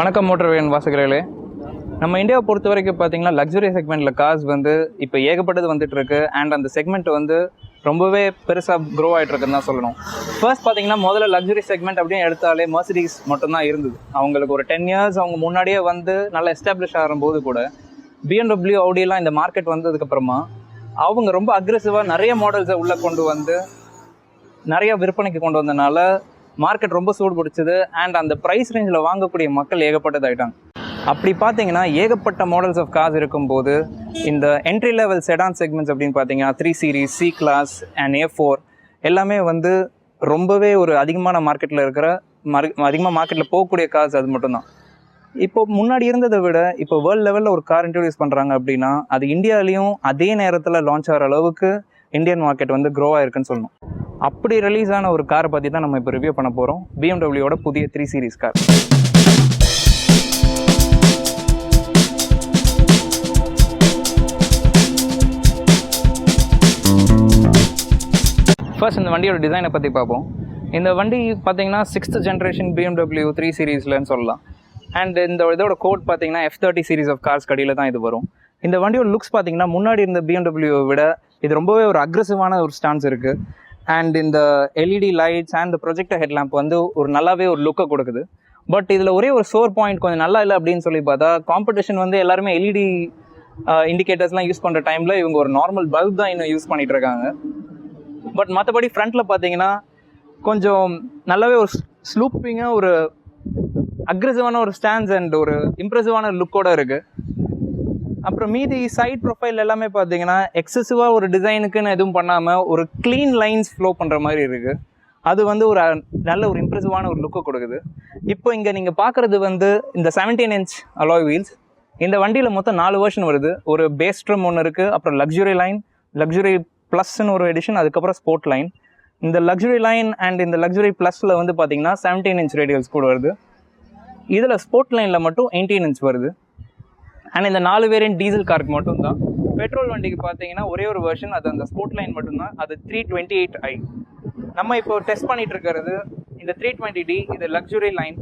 வணக்கம் மோட்டர்வேன் வாசகர்களே. நம்ம இந்தியாவை பொறுத்த வரைக்கும் பார்த்தீங்கன்னா லக்ஸுரி செக்மெண்ட்டில் காசு வந்து இப்போ ஏகப்பட்டது வந்துட்டு இருக்கு. அண்ட் அந்த செக்மெண்ட் வந்து ரொம்பவே பெருசாக க்ரோ ஆகிட்டு இருக்குன்னு தான் சொல்லணும். ஃபர்ஸ்ட் பார்த்தீங்கன்னா முதல்ல லக்ஸுரி செக்மெண்ட் அப்படின்னு எடுத்தாலே மர்சிடிஸ் மட்டும்தான் இருந்தது. அவங்களுக்கு ஒரு டென் இயர்ஸ் அவங்க முன்னாடியே வந்து நல்லா எஸ்டாப்ளிஷ் ஆகும்போது கூட பிஎன்டபிள்யூ ஆடியெல்லாம் இந்த மார்க்கெட் வந்ததுக்கப்புறமா அவங்க ரொம்ப அக்ரெசிவாக நிறைய மாடல்ஸை உள்ளே கொண்டு வந்து நிறைய விற்பனைக்கு கொண்டு வந்தனால மார்க்கெட் ரொம்ப சூடு பிடிச்சது. அண்ட் அந்த ப்ரைஸ் ரேஞ்சில் வாங்கக்கூடிய மக்கள் ஏகப்பட்டதாயிட்டாங்க. அப்படி பார்த்தீங்கன்னா ஏகப்பட்ட மாடல்ஸ் ஆஃப் கார்ஸ் இருக்கும்போது இந்த என்ட்ரி லெவல் செடான் செக்மெண்ட்ஸ் அப்படின்னு பார்த்தீங்கன்னா three series C class and A four எல்லாமே வந்து ரொம்பவே ஒரு அதிகமான மார்க்கெட்டில் இருக்கிற மார்க் அதிகமாக மார்க்கெட்டில் போகக்கூடிய கார்ஸ் அது மட்டும்தான். இப்போ முன்னாடி இருந்ததை விட இப்போ வேர்ல்டு லெவலில் ஒரு கார் இன்ட்ரடியூஸ் பண்ணுறாங்க அப்படின்னா அது இந்தியாலையும் அதே நேரத்தில் லான்ச் ஆகிற அளவுக்கு இந்தியன் மார்க்கெட் வந்து க்ரோ ஆயிருக்குன்னு சொல்லணும். அப்படி ரிலீஸ் ஆன ஒரு காரை பற்றி தான் நம்ம இப்போ ரிவ்யூ பண்ண போகிறோம் பிஎம்டபிள்யூட புதிய த்ரீ சீரிஸ் கார் ஃபர்ஸ்ட் இந்த வண்டியோட டிசைனை பற்றி பார்ப்போம். இந்த வண்டி பார்த்தீங்கன்னா சிக்ஸ்த் ஜென்ரேஷன் பிஎம்டபிள்யூ த்ரீ சீரீஸ்லன்னு சொல்லலாம். அண்ட் இந்த இதோட கோட் பார்த்தீங்கன்னா F thirty series of cars கடியில் தான் இது வரும். இந்த வண்டியோட லுக்ஸ் பார்த்தீங்கன்னா முன்னாடி இருந்த பிஎம்டபிள்யூ விட இது ரொம்பவே ஒரு அக்ரஸிவான ஒரு ஸ்டான்ஸ் இருக்குது அண்ட் இந்த எல்இடி லைட்ஸ் அண்ட் இந்த ப்ரொஜெக்டர் ஹெட்லாம்ப் வந்து ஒரு நல்லாவே ஒரு லுக்கை கொடுக்குது. பட் இதில் ஒரே ஒரு சோர் பாயிண்ட் கொஞ்சம் நல்லா இல்லை அப்படின்னு சொல்லி பார்த்தா காம்படிஷன் வந்து எல்லாருமே எல்இடி இண்டிகேட்டர்ஸ்லாம் யூஸ் பண்ணுற டைமில் இவங்க ஒரு நார்மல் பல்ப் தான் இன்னும் யூஸ் பண்ணிட்டு இருக்காங்க. பட் மற்றபடி ஃப்ரண்ட்டில் பார்த்தீங்கன்னா கொஞ்சம் நல்லாவே ஒரு ஸ்லூப்பிங்காக ஒரு அக்ரெசிவான ஒரு ஸ்டாண்ட்ஸ் அண்ட் ஒரு இம்ப்ரெசிவான லுக்கோட இருக்குது அப்புறம் மீதி சைட் ப்ரொஃபைல் எல்லாமே பார்த்தீங்கன்னா எக்ஸசிவாக ஒரு டிசைனுக்குன்னு எதுவும் பண்ணாமல் ஒரு க்ளீன் லைன்ஸ் ஃப்ளோ பண்ணுற மாதிரி இருக்குது அது வந்து ஒரு நல்ல ஒரு இம்ப்ரெசிவான ஒரு லுக்கை கொடுக்குது. இப்போ இங்கே நீங்கள் பார்க்குறது வந்து இந்த 17 இன்ச் அலாய் வீல்ஸ் இந்த வண்டியில் மொத்தம் நாலு வேர்ஷன் வருது. ஒரு பேஸ் ட்ரம் ஒன்று இருக்குது அப்புறம் லக்ஸுரி லைன் லக்ஸுரி ப்ளஸ்ன்னு ஒரு எடிஷன் அதுக்கப்புறம் ஸ்போர்ட் லைன் இந்த லக்ஸுரி லைன் அண்ட் இந்த லக்ஸுரி ப்ளஸில் வந்து பார்த்தீங்கன்னா 17 இன்ச் ரேடியல்ஸ் கூட வருது. இதில் ஸ்போர்ட் லைனில் மட்டும் 18 இன்ச் வருது. அண்ட் இந்த நாலு வேரியன்ட் டீசல் காருக்கு மட்டும்தான். பெட்ரோல் வண்டிக்கு பார்த்தீங்கன்னா ஒரே ஒரு வெர்ஷன் அது அந்த ஸ்போர்ட் லைன் மட்டும்தான். அது த்ரீ டுவெண்ட்டி எயிட் ஐ நம்ம இப்போ டெஸ்ட் பண்ணிட்டு இருக்கிறது இந்த த்ரீ டுவெண்ட்டி டி இது லக்ஸுரி லைன்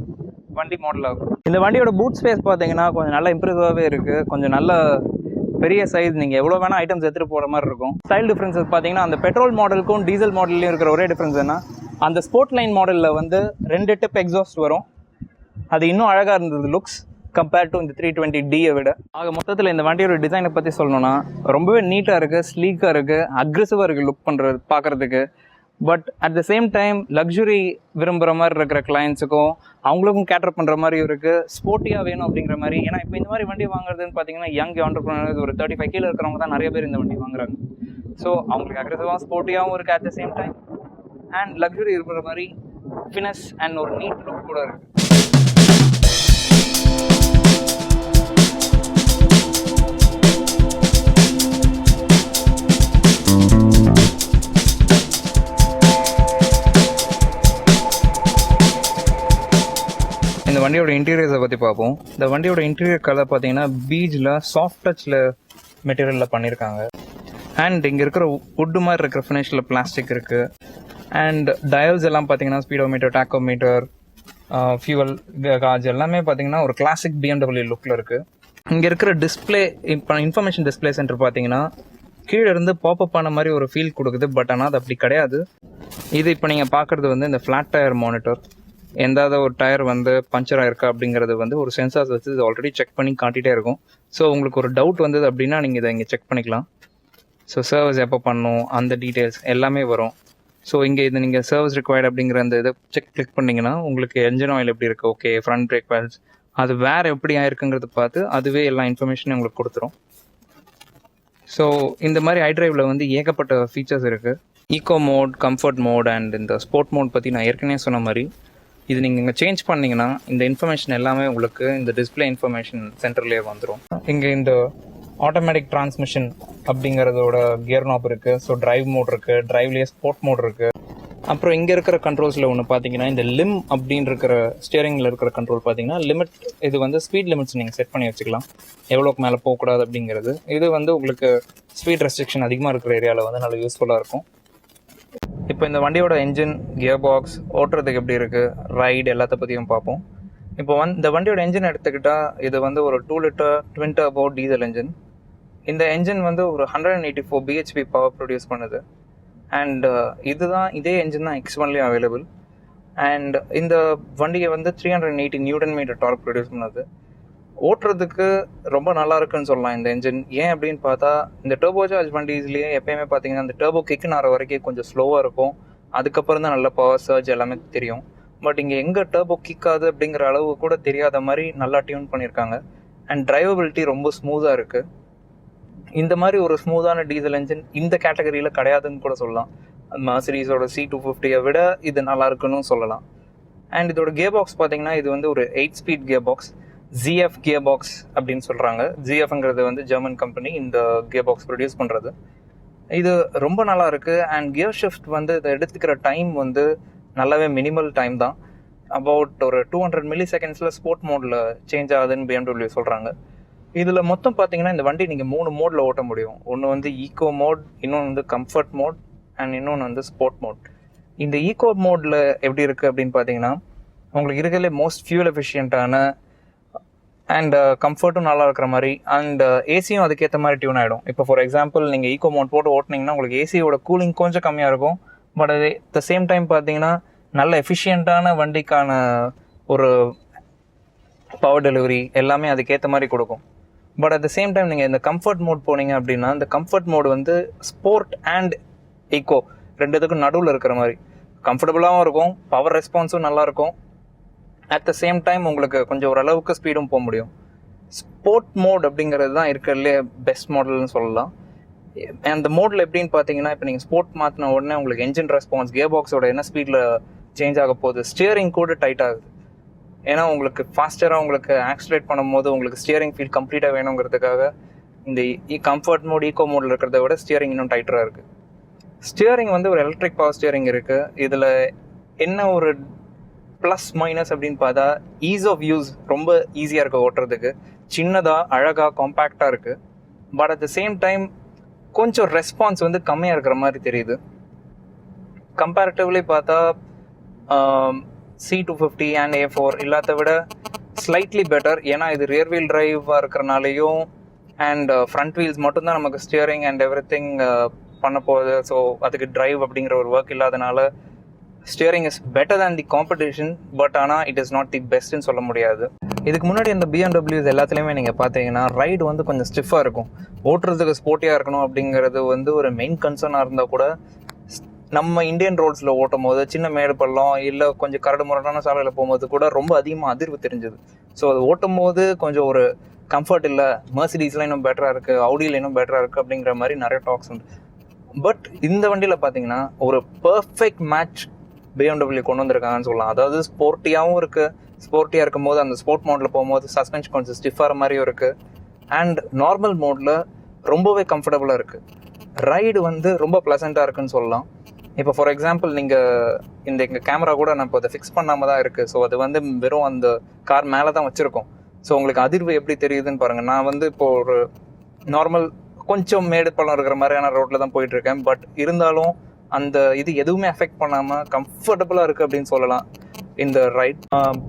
வண்டி மாடல் ஆகும். இந்த வண்டியோட பூட் ஸ்பேஸ் பார்த்தீங்கன்னா கொஞ்சம் நல்லா இம்ப்ரெசிவாகவே இருக்குது கொஞ்சம் நல்ல பெரிய சைஸ் நீங்கள் எவ்வளோ வேணால் ஐட்டம்ஸ் எடுத்துகிட்டு போகிற மாதிரி இருக்கும். ஸ்டைல் டிஃப்ரென்சஸ் பார்த்தீங்கன்னா அந்த பெட்ரோல் மாடலுக்கும் டீசல் மாடல்லையும் இருக்கிற ஒரே டிஃப்ரென்ஸ் என்ன அந்த ஸ்போர்ட் லைன் மாடலில் வந்து ரெண்டு டிப் எக்ஸாஸ்ட் வரும். அது இன்னும் அழகாக இருந்தது லுக்ஸ் கம்பேர்ட் டு இந்த த்ரீ டுவெண்ட்டி டியை விட. ஆக மொத்தத்தில் இந்த வண்டியோட டிசைனை பற்றி சொல்லணும்னா ரொம்பவே நீட்டாக இருக்குது ஸ்லீக்காக இருக்குது அக்ரெசிவாக இருக்குது லுக் பண்ணுறது பார்க்குறதுக்கு but at the same time luxury விரும்புகிற மாதிரி இருக்கிற கிளைண்ட்ஸுக்கும் அவங்களுக்கும் கேட்டர் பண்ணுற மாதிரி இருக்குது ஸ்போர்ட்டியாக வேணும் அப்படிங்கிற மாதிரி. ஏன்னா இப்போ இந்த மாதிரி வண்டி வாங்குறதுன்னு பார்த்தீங்கன்னா யங் ஆண்டர்பிரினர் ஒரு தேர்ட்டி ஃபைவ் கீழே இருக்கிறவங்க தான் நிறைய பேர் இந்த வண்டி வாங்குறாங்க. ஸோ அவங்களுக்கு அக்ரெசிவாக ஸ்போர்ட்டியாகவும் இருக்குது at the same time and luxury இருக்கிற மாதிரி ஃபினஸ் அண்ட் ஒரு நீட் லுக் கூட இருக்குது பற்றி பார்ப்போம் இந்த வண்டியோட இன்டீரியர் கலர் பார்த்தீங்கன்னா பீஜில் சாஃப்ட் டச்சில் மெட்டீரியலில் பண்ணியிருக்காங்க அண்ட் இங்கே இருக்கிற வுட்டு மாதிரி இருக்கிற ஃபினிஷில் பிளாஸ்டிக் இருக்குது அண்ட் டயல்ஸ் எல்லாம் பார்த்தீங்கன்னா ஸ்பீடோமீட்டர் டாக்கோமீட்டர் ஃபியூவல் காஜ் எல்லாமே பார்த்தீங்கன்னா ஒரு கிளாசிக் பிஎம்டபிள்யூ லுக்கில் இருக்குது இங்கே இருக்கிற டிஸ்ப்ளே இப்போ இன்ஃபர்மேஷன் டிஸ்ப்ளே சென்டர் பார்த்தீங்கன்னா கீழே இருந்து பாப்அப் ஆன மாதிரி ஒரு ஃபீல் கொடுக்குது. பட் ஆனால் அது அப்படி கிடையாது. இது இப்போ நீங்கள் பார்க்குறது வந்து இந்த ஃப்ளாட் டயர் மானிட்டர் எந்தாவது ஒரு டயர் வந்து பஞ்சர் ஆயிருக்கா அப்படிங்கிறது வந்து ஒரு சென்சார்ஸ் வச்சு இது ஆல்ரெடி செக் பண்ணி காட்டிகிட்டே இருக்கும். ஸோ உங்களுக்கு ஒரு டவுட் வந்தது அப்படின்னா நீங்கள் இதை இங்கே செக் பண்ணிக்கலாம். ஸோ சர்வீஸ் எப்போ பண்ணணும் அந்த டீட்டெயில்ஸ் எல்லாமே வரும். ஸோ இங்கே இது நீங்கள் சர்வீஸ் ரிக்வயர்ட் அப்படிங்கிற அந்த இதை செக் கிளிக் பண்ணிங்கன்னா உங்களுக்கு என்ஜின் ஆயில் எப்படி இருக்குது ஓகே ஃப்ரண்ட் பிரேக் பேல்ஸ் அது வேறு எப்படி ஆயிருக்குங்கிறத பார்த்து அதுவே எல்லா இன்ஃபர்மேஷனும் உங்களுக்கு கொடுத்துரும். ஸோ இந்த மாதிரி ஐட்ரைவில் வந்து ஏகப்பட்ட ஃபீச்சர்ஸ் இருக்குது eco mode comfort mode and இந்த ஸ்போர்ட் மோட் பற்றி நான் ஏற்கனவே சொன்ன மாதிரி இது நீங்கள் இங்கே சேஞ்ச் பண்ணீங்கன்னா இந்த இன்ஃபர்மேஷன் எல்லாமே உங்களுக்கு இந்த டிஸ்பிளே இன்ஃபர்மேஷன் சென்டர்லேயே வந்துடும் இங்கே இந்த ஆட்டோமேட்டிக் டிரான்ஸ்மிஷன் அப்படிங்கிறதோட கியர் நாப் இருக்குது ஸோ டிரைவ் மோட் இருக்குது டிரைவ்லேயே ஸ்போர்ட் மோட் இருக்குது அப்புறம் இங்கே இருக்கிற கண்ட்ரோல்ஸில் ஒன்று பார்த்தீங்கன்னா இந்த லிம் அப்படின்னு இருக்கிற ஸ்டியரிங்கில் இருக்கிற கண்ட்ரோல் பார்த்தீங்கன்னா லிமிட் இது வந்து ஸ்பீட் லிமிட்ஸ் நீங்கள் செட் பண்ணி வச்சுக்கலாம். எவ்வளோக்கு மேலே போகக்கூடாது அப்படிங்கிறது. இது வந்து உங்களுக்கு ஸ்பீட் ரெஸ்ட்ரிக்ஷன் அதிகமாக இருக்கிற ஏரியாவில் வந்து நல்லா யூஸ்ஃபுல்லாக இருக்கும். இப்போ இந்த வண்டியோட என்ஜின் கியர் பாக்ஸ் ஓட்டுறதுக்கு எப்படி இருக்குது ரைடு எல்லாத்த பற்றியும் பார்ப்போம். இப்போ வந்து இந்த வண்டியோட என்ஜின் எடுத்துக்கிட்டால் இது வந்து ஒரு two litre twin turbo diesel engine இந்த என்ஜின் வந்து ஒரு hundred and eighty four BHP power produce பண்ணுது. அண்ட் uh, இதுதான் இதே என்ஜின் தான் எக்ஸ் ஒன்லேயும் அவைலபிள் அண்ட் இந்த வண்டியை வந்து three hundred and eighty newton metre torque produce பண்ணுது. ஓட்டுறதுக்கு ரொம்ப நல்லா இருக்குன்னு சொல்லலாம் இந்த என்ஜின் ஏன் அப்படின்னு பார்த்தா இந்த டர்போ சார்ஜ் வண்டிஸ்லேயே எப்பயுமே பார்த்தீங்கன்னா அந்த டர்போ கிக்குன்னு ஆகிற வரைக்கும் கொஞ்சம் ஸ்லோவாக இருக்கும். அதுக்கப்புறம் தான் நல்ல பவர் சர்ஜ் எல்லாமே தெரியும். பட் இங்கே எங்கே டர்போ கிக்காது அப்படிங்கிற அளவு கூட தெரியாத மாதிரி நல்லா டியூன் பண்ணியிருக்காங்க. அண்ட் டிரைவபிலிட்டி ரொம்ப ஸ்மூத்தாக இருக்குது இந்த மாதிரி ஒரு ஸ்மூத்தான டீசல் என்ஜின் இந்த கேட்டகரியில் கிடையாதுன்னு கூட சொல்லலாம். மாசிரிஸோட சி டூ ஃபிஃப்டியை விட இது நல்லா இருக்குன்னு சொல்லலாம். அண்ட் இதோட கியர் பாக்ஸ் பார்த்தீங்கன்னா இது வந்து ஒரு eight speed gear box ZF gear box அப்படின்னு சொல்கிறாங்க ஜிஎஃப்ங்கிறது வந்து ஜெர்மன் கம்பெனி இந்த கியர் பாக்ஸ் ப்ரொடியூஸ் பண்ணுறது இது ரொம்ப நல்லா இருக்குது அண்ட் கியர் ஷிஃப்ட் வந்து இதை எடுத்துக்கிற டைம் வந்து நல்லாவே மினிமல் டைம் தான். அபவுட் ஒரு டூ ஹண்ட்ரட் மில்லி செகண்ட்ஸில் ஸ்போர்ட் மோடில் சேஞ்ச் ஆகுதுன்னு பிஎம்டபிள்யூ சொல்கிறாங்க இதில் மொத்தம் பார்த்தீங்கன்னா இந்த வண்டி நீங்கள் மூணு மோடில் ஓட்ட முடியும். ஒன்று வந்து ஈகோ மோட் இன்னொன்று வந்து கம்ஃபர்ட் மோட் அண்ட் இன்னொன்று வந்து ஸ்போர்ட் மோட் இந்த ஈகோ மோடில் எப்படி இருக்குது அப்படின்னு பார்த்தீங்கன்னா உங்களுக்கு இருக்கிறதுலே மோஸ்ட் ஃபியூல் எஃபிஷியண்ட்டான அண்ட் கம்ஃபர்ட்டும் uh, நல்லா இருக்கிற மாதிரி அண்ட் ஏசியும் uh, அதுக்கேற்ற மாதிரி டியூன் ஆகிடும் இப்போ ஃபார் எக்ஸாம்பிள் நீங்கள் ஈகோ மோட் போட்டு ஓட்டினீங்கன்னா உங்களுக்கு ஏசியோட கூலிங் கொஞ்சம் கம்மியாக இருக்கும். பட் அது த சேம் டைம் பார்த்தீங்கன்னா நல்ல எஃபிஷியண்ட்டான வண்டிக்கான ஒரு பவர் டெலிவரி எல்லாமே அதுக்கேற்ற மாதிரி கொடுக்கும். But at the same time நீங்கள் இந்த கம்ஃபர்ட் மோட் போனீங்க அப்படின்னா இந்த கம்ஃபர்ட் மோட் வந்து ஸ்போர்ட் அண்ட் ஈக்கோ ரெண்டுத்துக்கும் நடுவில் இருக்கிற மாதிரி. கம்ஃபர்டபுளாகவும் இருக்கும் பவர் ரெஸ்பான்ஸும் நல்லா இருக்கும் அட் த சேம் டைம் உங்களுக்கு கொஞ்சம் ஓரளவுக்கு ஸ்பீடும் போக முடியும். ஸ்போர்ட் மோட் அப்படிங்கிறது தான் இருக்கிறதுலே பெஸ்ட் மாடல்னு சொல்லலாம். அந்த மோடில் எப்படின்னு பார்த்தீங்கன்னா இப்போ நீங்கள் ஸ்போர்ட் மாற்றின உடனே உங்களுக்கு என்ஜின் ரெஸ்பான்ஸ் கியர் பாக்ஸோட என்ன ஸ்பீடில் சேஞ்ச் ஆக போகுது? ஸ்டியரிங் கூட டைட் ஆகுது. ஏன்னா உங்களுக்கு ஃபாஸ்டராக உங்களுக்கு ஆக்சிலேட் பண்ணும்போது உங்களுக்கு ஸ்டியரிங் ஃபீல் கம்ப்ளீட்டாக வேணுங்கிறதுக்காக இந்த கம்ஃபர்ட் மோட் ஈகோ மோடில் இருக்கிறத விட ஸ்டியரிங் இன்னும் டைட்டராக இருக்குது ஸ்டியரிங் வந்து ஒரு எலக்ட்ரிக் பவர் ஸ்டியரிங் இருக்குது இதில் என்ன ஒரு ப்ளஸ் மைனஸ் அப்படின்னு பார்த்தா ஈஸ் ஆஃப் யூஸ் ரொம்ப ஈஸியாக இருக்குது ஓட்டுறதுக்கு. சின்னதாக அழகாக காம்பேக்டாக இருக்குது but at the same time கொஞ்சம் ரெஸ்பான்ஸ் வந்து கம்மியாக இருக்கிற மாதிரி தெரியுது. கம்பேரிட்டிவ்லி பார்த்தா C two fifty and A four இல்லாத விட ஸ்லைட்லி பெட்டர் ஏன்னா இது ரியர் வீல் டிரைவாக இருக்கிறனாலையும் அண்ட் ஃப்ரண்ட் வீல்ஸ் மட்டும்தான் நமக்கு ஸ்டியரிங் அண்ட் எவ்ரி திங் பண்ண போகுது. ஸோ அதுக்கு டிரைவ் அப்படிங்கிற ஒரு ஒர்க் இல்லாதனால steering is better than the competition but ஆனால் இட் இஸ் நாட் தி பெஸ்ட்னு சொல்ல முடியாது. இதுக்கு முன்னாடி இந்த பிஎம்டபிள்யூஸ் எல்லாத்துலேயுமே நீங்கள் பார்த்தீங்கன்னா ரைடு வந்து கொஞ்சம் ஸ்டிஃபாக இருக்கும். ஓட்டுறதுக்கு ஸ்போர்ட்டியாக இருக்கணும் அப்படிங்கிறது வந்து ஒரு மெயின் கன்சர்னாக இருந்தால் கூட நம்ம இந்தியன் ரோட்ஸில் ஓட்டும் போது சின்ன மேடு பள்ளம் இல்லை கொஞ்சம் கரடு முரடான சாலையில் போகும்போது கூட ரொம்ப அதிகமாக அதிர்வு தெரிஞ்சது. ஸோ அது ஓட்டும் போது கொஞ்சம் ஒரு கம்ஃபர்ட் இல்லை மர்சிடிஸ்லாம் இன்னும் பெட்டராக இருக்குது அவுடியில் இன்னும் பெட்டராக இருக்குது அப்படிங்கிற மாதிரி நிறைய டாக்ஸ் உண்டு. பட் இந்த வண்டியில் பார்த்தீங்கன்னா ஒரு பர்ஃபெக்ட் மேட்ச் பிஎம்டபிள்யூ கொண்டு வந்திருக்காங்கன்னு சொல்லலாம். அதாவது ஸ்போர்ட்டியாகவும் இருக்குது ஸ்போர்ட்டியாக இருக்கும் போது அந்த ஸ்போர்ட் மோடில் போகும்போது சஸ்பென்ஷன் கொஞ்சம் ஸ்டிஃபாகிற மாதிரியும் இருக்குது அண்ட் நார்மல் மோடில் ரொம்பவே கம்ஃபர்டபுளாக இருக்குது ரைடு வந்து ரொம்ப ப்ளசண்ட்டாக இருக்குன்னு சொல்லலாம். இப்போ ஃபார் எக்ஸாம்பிள் நீங்கள் இந்த எங்கள் கேமரா கூட நான் இப்போ அதை ஃபிக்ஸ் பண்ணாமல் தான் இருக்குது ஸோ அது வந்து வெறும் அந்த கார் மேலே தான் வச்சுருக்கோம். ஸோ உங்களுக்கு அதிர்வு எப்படி தெரியுதுன்னு பாருங்கள் நான் வந்து இப்போ ஒரு நார்மல் கொஞ்சம் மேடு பள்ளம் இருக்கிற மாதிரியான ரோட்டில் தான் போயிட்டுருக்கேன் பட் இருந்தாலும் அந்த இது எதுவுமே அஃபெக்ட் பண்ணாமல் கம்ஃபர்டபுளாக இருக்குது அப்படின்னு சொல்லலாம் இந்த ரைட்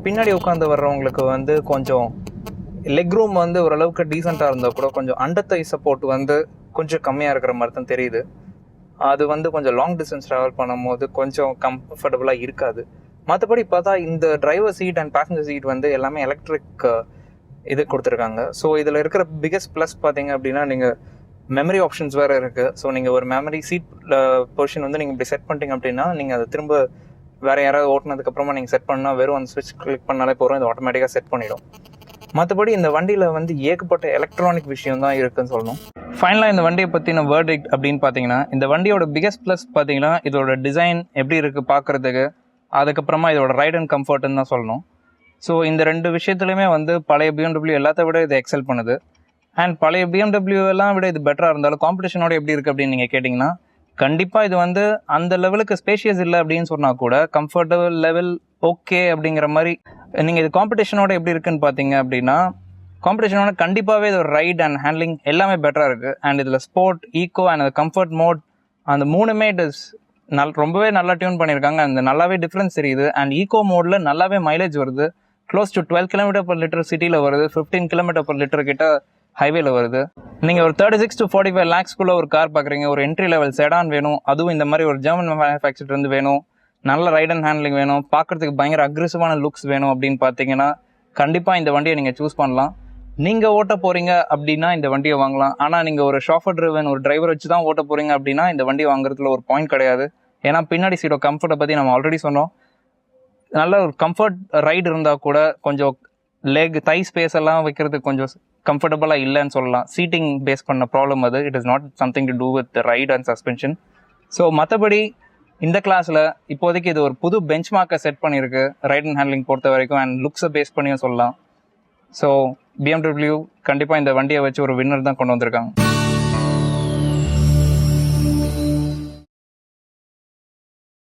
பின்னாடி உட்காந்து வர்றவங்களுக்கு வந்து கொஞ்சம் லெக் ரூம் வந்து ஓரளவுக்கு டீசெண்டாக இருந்தால் கூட கொஞ்சம் அண்டத்தை சப்போர்ட் வந்து கொஞ்சம் கம்மியாக இருக்கிற மாதிரி தான் தெரியுது. அது வந்து கொஞ்சம் லாங் டிஸ்டன்ஸ் ட்ராவல் பண்ணும்போது கொஞ்சம் கம்ஃபர்டபுளாக இருக்காது. மற்றபடி பார்த்தா இந்த driver seat and passenger seat வந்து எல்லாமே எலக்ட்ரிக் இது கொடுத்துருக்காங்க. ஸோ இதில் இருக்கிற பிக்கஸ்ட் ப்ளஸ் பார்த்தீங்க அப்படின்னா நீங்கள் மெமரி ஆப்ஷன்ஸ் வேறு இருக்குது ஸோ நீங்கள் ஒரு மெமரி சீட் பொர்ஷன் வந்து நீங்கள் இப்படி செட் பண்ணிட்டீங்க அப்படின்னா நீங்கள் அதை திரும்ப வேறு யாராவது ஓட்டினதுக்கப்புறமா நீங்கள் செட் பண்ணால் வெறும் அந்த ஸ்விட்ச் கிளிக் பண்ணாலே போகிறோம் இது ஆட்டோமேட்டிக்காக செட் பண்ணிடும். மற்றபடி இந்த வண்டியில் வந்து ஏகப்பட்ட எலக்ட்ரானிக் விஷயம் தான் இருக்குன்னு சொல்லணும். ஃபைனலாக இந்த வண்டியை பற்றின வேர்டிக் அப்படின்னு பார்த்தீங்கன்னா இந்த வண்டியோட பிகஸ்ட் ப்ளஸ் பார்த்தீங்கன்னா இதோட டிசைன் எப்படி இருக்குது பார்க்குறதுக்கு அதுக்கப்புறமா இதோட ரைட் அண்ட் கம்ஃபர்ட்னு தான் சொல்லணும். ஸோ இந்த ரெண்டு விஷயத்துலையுமே வந்து பழைய பிஎம்டபிள்யூ எல்லாத்த விட இது எக்ஸல் பண்ணுது. அண்ட் பழைய பிஎம்டபிள்யூ எல்லாம் விட இது பெட்டராக இருந்தாலும் காம்படிஷனோட எப்படி இருக்குது அப்படின்னு நீங்கள் கேட்டிங்கன்னா கண்டிப்பாக இது வந்து அந்த லெவலுக்கு ஸ்பேஷியஸ் இல்லை அப்படின்னு சொன்னால் கூட கம்ஃபர்டபுள் லெவல் ஓகே அப்படிங்கிற மாதிரி நீங்கள் இது காம்படிஷனோட எப்படி இருக்குன்னு பார்த்தீங்க அப்படின்னா காம்படிஷனோட கண்டிப்பாகவே இது ரைட் அண்ட் ஹேண்ட்லிங் எல்லாமே பெட்டராக இருக்குது அண்ட் இதில் ஸ்போர்ட் ஈக்கோ அண்ட் அந்த கம்ஃபர்ட் மோட் அந்த மூணுமே இட் இஸ் நல் ரொம்பவே நல்லா டியூன் பண்ணியிருக்காங்க அந்த நல்லாவே டிஃப்ரென்ஸ் தெரியுது. அண்ட் ஈகோ மோடில் நல்லாவே மைலேஜ் வருது. Close to twelve kilometre per litre சிட்டியில் வருது. ஃபிஃப்டீன் கிலோமீட்டர் பர் லிட்டர் கிட்ட ஹைவேல வருது. நீங்கள் ஒரு thirty six to forty five லேக்ஸ்க்குள்ளே ஒரு கார் பார்க்குறீங்க ஒரு என்ட்ரி லெவல் செடான் வேணும் அதுவும் இந்த மாதிரி ஒரு ஜெர்மன் மேனுஃபேக்சர் இருந்து வேணும் நல்ல ரைட் அண்ட் ஹேண்ட்லிங் வேணும் பார்க்குறதுக்கு பயங்கர அக்ரெசிவான லுக்ஸ் வேணும் அப்படின்னு பார்த்தீங்கன்னா கண்டிப்பாக இந்த வண்டியை நீங்கள் சூஸ் பண்ணலாம். நீங்கள் ஓட்ட போகிறீங்க அப்படின்னா இந்த வண்டியை வாங்கலாம். ஆனால் நீங்கள் ஒரு ஷாஃபர் ட்ரிவன் ஒரு டிரைவர் வச்சு தான் ஓட்ட போகிறீங்க அப்படின்னா இந்த வண்டி வாங்குறதுல ஒரு பாயிண்ட் கிடையாது. ஏன்னா பின்னாடி சீட்டோ கம்ஃபர்ட்டை பற்றி நம்ம ஆல்ரெடி சொன்னோம். நல்ல ஒரு கம்ஃபர்ட் ரைடு இருந்தால் கூட கொஞ்சம் லெக் தை ஸ்பேஸ் எல்லாம் வைக்கிறதுக்கு கொஞ்சம் கம்ஃபர்டபுளாக இல்லைன்னு சொல்லலாம். சீட்டிங் பேஸ் பண்ண ப்ராப்ளம் அது. It is not something to do with ride and suspension so மற்றபடி இந்த கிளாஸில் இப்போதைக்கு இது ஒரு புது பெஞ்ச் மார்க்கை செட் பண்ணியிருக்கு. ரைட் அண்ட் ஹேண்ட்லிங் பொறுத்த வரைக்கும் அண்ட் லுக்ஸை பேஸ் பண்ணியும் சொல்லலாம். ஸோ பிஎம்டபிள்யூ கண்டிப்பாக இந்த வண்டியை வச்சு ஒரு வின்னர் தான் கொண்டு வந்திருக்காங்க.